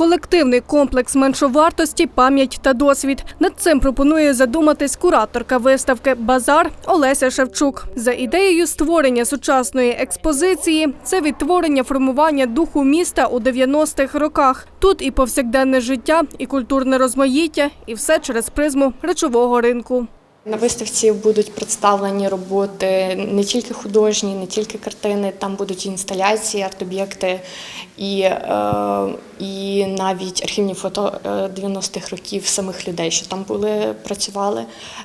колективний комплекс меншовартості, пам'ять та досвід. Над цим пропонує задуматись кураторка виставки Базар Олеся Шевчук. За ідеєю створення сучасної експозиції, це відтворення формування духу міста у 90-х роках. Тут і повсякденне життя, і культурне розмаїття, і все через призму речового ринку. На виставці будуть представлені роботи не тільки художні, не тільки картини, там будуть інсталяції, арт-об'єкти і, е, і навіть архівні фото е, 90-х років самих людей, що там були, працювали.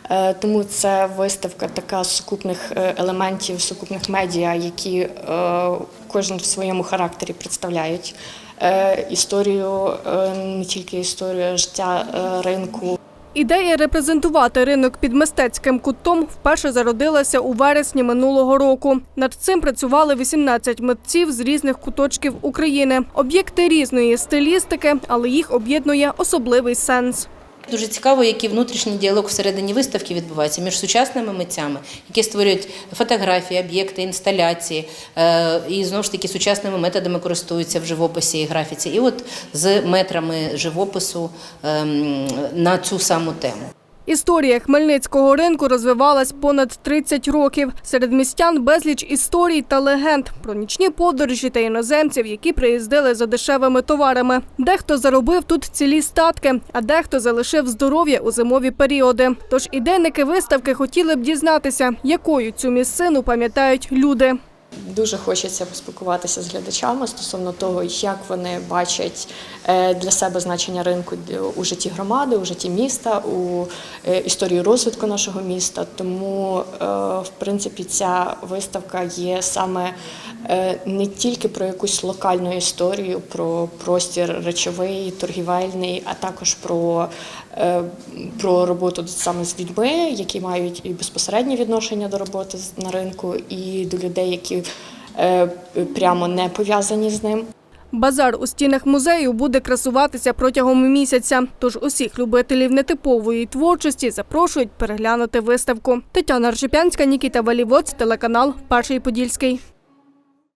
Е, тому це виставка така сукупних е, елементів, сукупних медіа, які е, кожен в своєму характері представляють е, історію, е, не тільки історію життя е, ринку. Ідея репрезентувати ринок під мистецьким кутом вперше зародилася у вересні минулого року. Над цим працювали 18 митців з різних куточків України. Об'єкти різної стилістики, але їх об'єднує особливий сенс. Дуже цікаво, який внутрішній діалог всередині виставки відбувається між сучасними митцями, які створюють фотографії, об'єкти, інсталяції, е, і знову ж таки сучасними методами користуються в живописі і графіці, і от з метрами живопису ем, на цю саму тему. Історія хмельницького ринку розвивалась понад 30 років. Серед містян безліч історій та легенд про нічні подорожі та іноземців, які приїздили за дешевими товарами. Дехто заробив тут цілі статки, а дехто залишив здоров'я у зимові періоди. Тож ідейники виставки хотіли б дізнатися, якою цю місцину пам'ятають люди. Дуже хочеться поспілкуватися з глядачами стосовно того, як вони бачать е, для себе значення ринку у житті громади, у житті міста, у е, історії розвитку нашого міста. Тому, е, в принципі, ця виставка є саме не тільки про якусь локальну історію, про простір речовий, торгівельний, а також про, про роботу саме з людьми, які мають і безпосереднє відношення до роботи на ринку, і до людей, які прямо не пов'язані з ним. Базар у стінах музею буде красуватися протягом місяця. Тож усіх любителів нетипової творчості запрошують переглянути виставку. Тетяна Ржепянська, Нікіта Валівоць, телеканал Перший Подільський.